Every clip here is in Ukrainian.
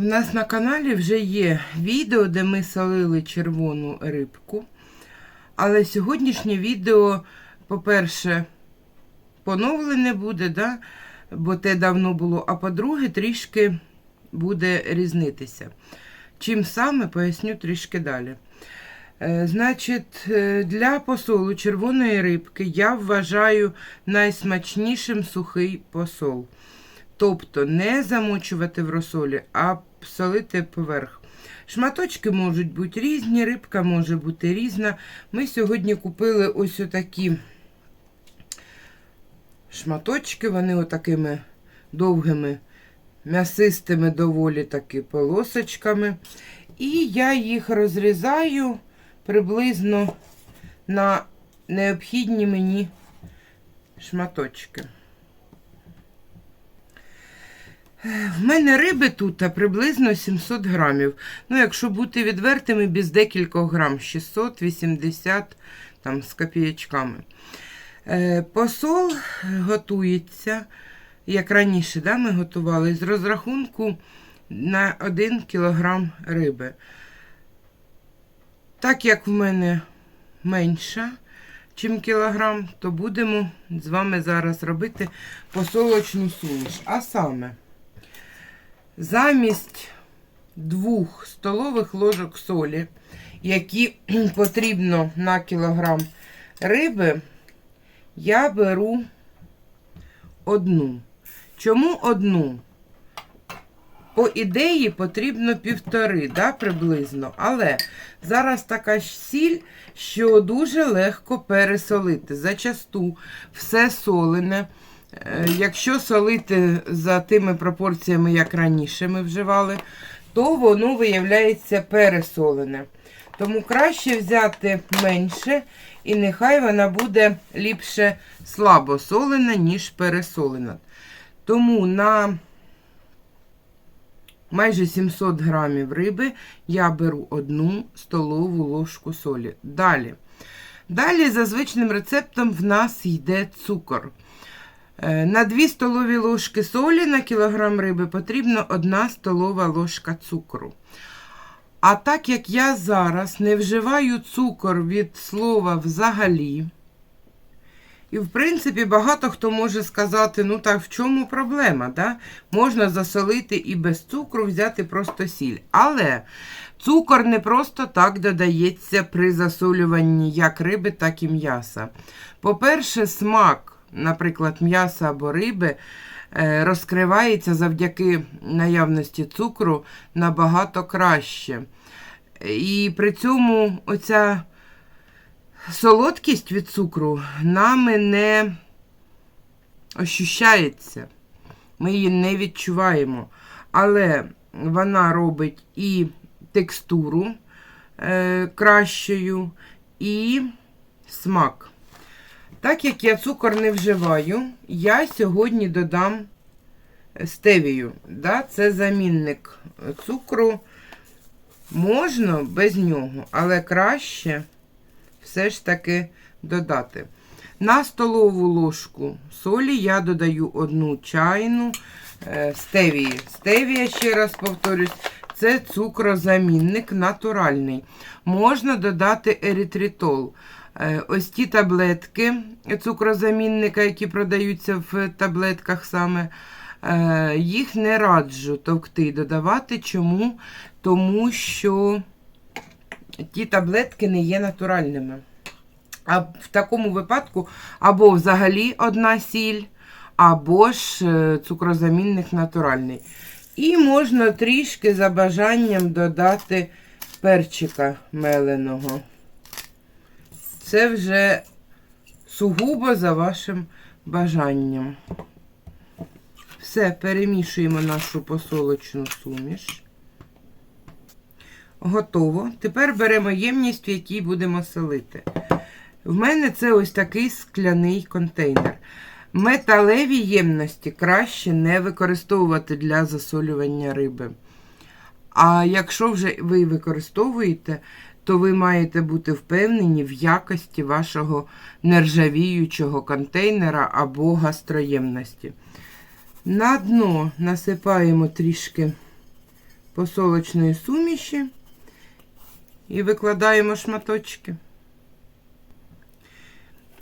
У нас на каналі вже є відео, де ми солили червону рибку. Але сьогоднішнє відео, по-перше, поновлене буде, да? бо те давно було, а по-друге, трішки буде різнитися. Чим саме, поясню трішки далі. Е, Значить, е, для посолу червоної рибки я вважаю найсмачнішим сухий посол. Тобто не замочувати в розсолі, а солити поверх. Шматочки можуть бути різні, рибка може бути різна. Ми сьогодні купили ось отакі шматочки, вони отакими довгими, м'ясистими доволі таки полосочками. І я їх розрізаю приблизно на необхідні мені шматочки. В мене риби тут приблизно 700 грамів. Ну, якщо бути відвертими, без декількох грам, 680 там, з копіячками. Е, Посол готується, як раніше да, ми готували, з розрахунку на 1 кг риби. Так як в мене менша, чим кілограм, то будемо з вами зараз робити посолочну суміш. А саме, замість двох столових ложок солі, які потрібно на кілограм риби, я беру одну. Чому одну? По ідеї потрібно півтори, да, приблизно. Але зараз така ж сіль, що дуже легко пересолити. Зачасту все солене. Е, Якщо солити за тими пропорціями, як раніше ми вживали, то воно виявляється пересолене. Тому краще взяти менше, і нехай вона буде ліпше слабо солена, ніж пересолена. Тому на майже 700 грамів риби я беру одну столову ложку солі. Далі. Далі за звичним рецептом в нас йде цукор. Е, На 2 столові ложки солі на кілограм риби потрібно 1 столова ложка цукру. А так як я зараз не вживаю цукор від слова взагалі, і, в принципі, багато хто може сказати, ну так в чому проблема? Да? Можна засолити і без цукру взяти просто сіль. Але цукор не просто так додається при засолюванні як риби, так і м'яса. По-перше, смак, наприклад, м'яса або риби. е, Розкривається завдяки наявності цукру набагато краще. І при цьому оця солодкість від цукру нами не ощущається. Ми її не відчуваємо. Але вона робить і текстуру е, кращою, і смак. Так як я цукор не вживаю, я сьогодні додам стевію. Да? Це замінник цукру. Можна без нього, але краще все ж таки додати. На столову ложку солі я додаю одну чайну е, стевії. Стевія, ще раз повторюсь, це цукрозамінник натуральний. Можна додати ерітритол. Е, Ось ті таблетки цукрозамінника, які продаються в таблетках саме, е, їх не раджу товкти додавати. Чому? Тому що ті таблетки не є натуральними. А в такому випадку або взагалі одна сіль, або ж е, цукрозамінник натуральний. І можна трішки за бажанням додати перчика меленого. Це вже сугубо за вашим бажанням. Все, перемішуємо нашу посолочну суміш. Готово. Тепер беремо ємність, в якій будемо солити. В мене це ось такий скляний контейнер. Металеві ємності краще не використовувати для засолювання риби. А якщо вже ви використовуєте, то ви маєте бути впевнені в якості вашого нержавіючого контейнера або гастроємності. На дно насипаємо трішки посолочної суміші і викладаємо шматочки.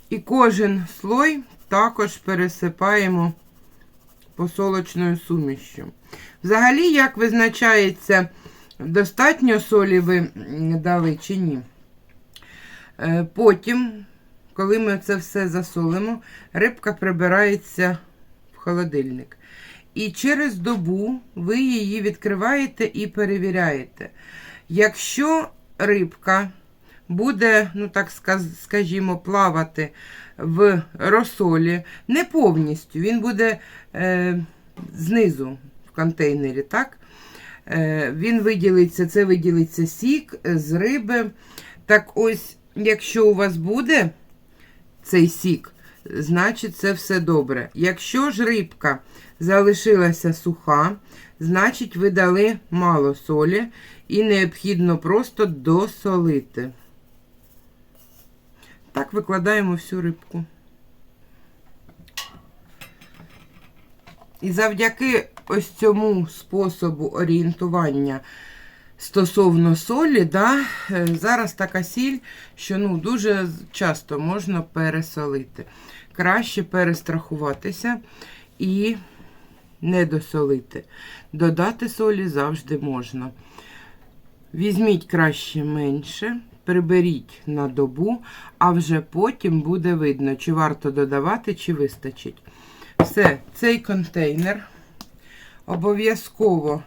І кожен слой також пересипаємо посолочною сумішю. Взагалі, як визначається, достатньо солі ви дали чи ні. Е, Потім, коли ми це все засолимо, рибка прибирається в холодильник. І через добу ви її відкриваєте і перевіряєте. Якщо рибка буде, ну так скажімо, плавати в розсолі, не повністю, він буде е, знизу в контейнері, так? Е, він виділиться, це виділиться сік з риби. Так ось, якщо у вас буде цей сік, значить це все добре. Якщо ж рибка залишилася суха, значить ви дали мало солі і необхідно просто досолити. Так викладаємо всю рибку. І завдяки ось цьому способу орієнтування стосовно солі, да, е, зараз така сіль, що ну, дуже часто можна пересолити. Краще перестрахуватися і не досолити. Додати солі завжди можна. Візьміть краще менше, приберіть на добу, а вже потім буде видно, чи варто додавати, чи вистачить. Все, цей контейнер обов'язково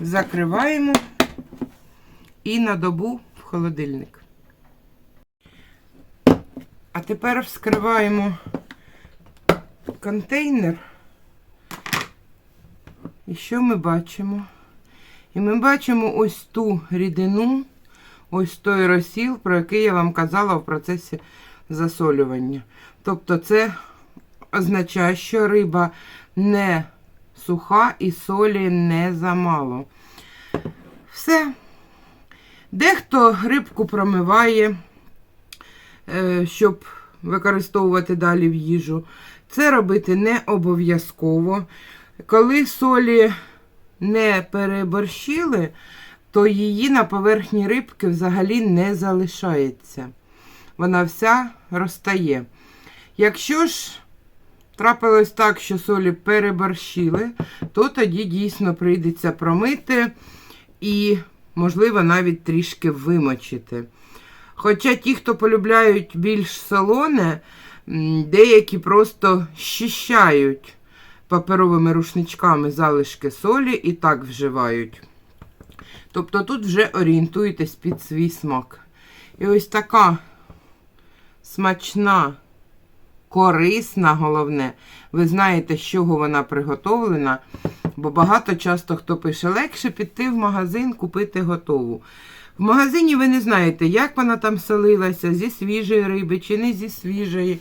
закриваємо і на добу в холодильник. А тепер вскриваємо контейнер. І що ми бачимо? І ми бачимо ось ту рідину, ось той розсіл, про який я вам казала в процесі засолювання. Тобто це означає, що риба не суха і солі не замало. Все. Дехто рибку промиває, е, щоб використовувати далі в їжу. Це робити не обов'язково. Коли солі не переборщили, то її на поверхні рибки взагалі не залишається. Вона вся розтає. Якщо ж трапилось так, що солі переборщили, то тоді дійсно прийдеться промити і, можливо, навіть трішки вимочити. Хоча ті, хто полюбляють більш солоне, деякі просто щищають паперовими рушничками залишки солі і так вживають. Тобто тут вже орієнтуєтесь під свій смак. І ось така смачна, корисна, головне. Ви знаєте, з чого вона приготовлена. Бо багато часто хто пише, легше піти в магазин, купити готову. В магазині ви не знаєте, як вона там солилася, зі свіжої риби чи не зі свіжої,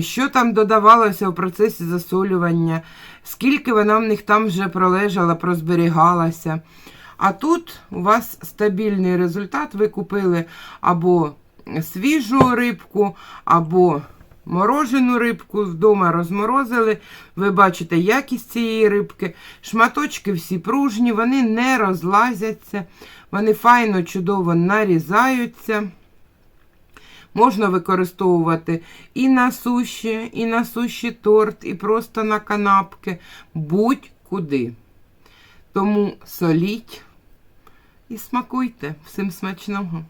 що там додавалося в процесі засолювання, скільки вона в них там вже пролежала, прозберігалася. А тут у вас стабільний результат. Ви купили або свіжу рибку, або морожену рибку вдома розморозили. Ви бачите якість цієї рибки. Шматочки всі пружні, вони не розлазяться, вони файно, чудово нарізаються. Можна використовувати і на суші, і на суші торт, і просто на канапки, будь-куди. Тому соліть і смакуйте. Всім смачного!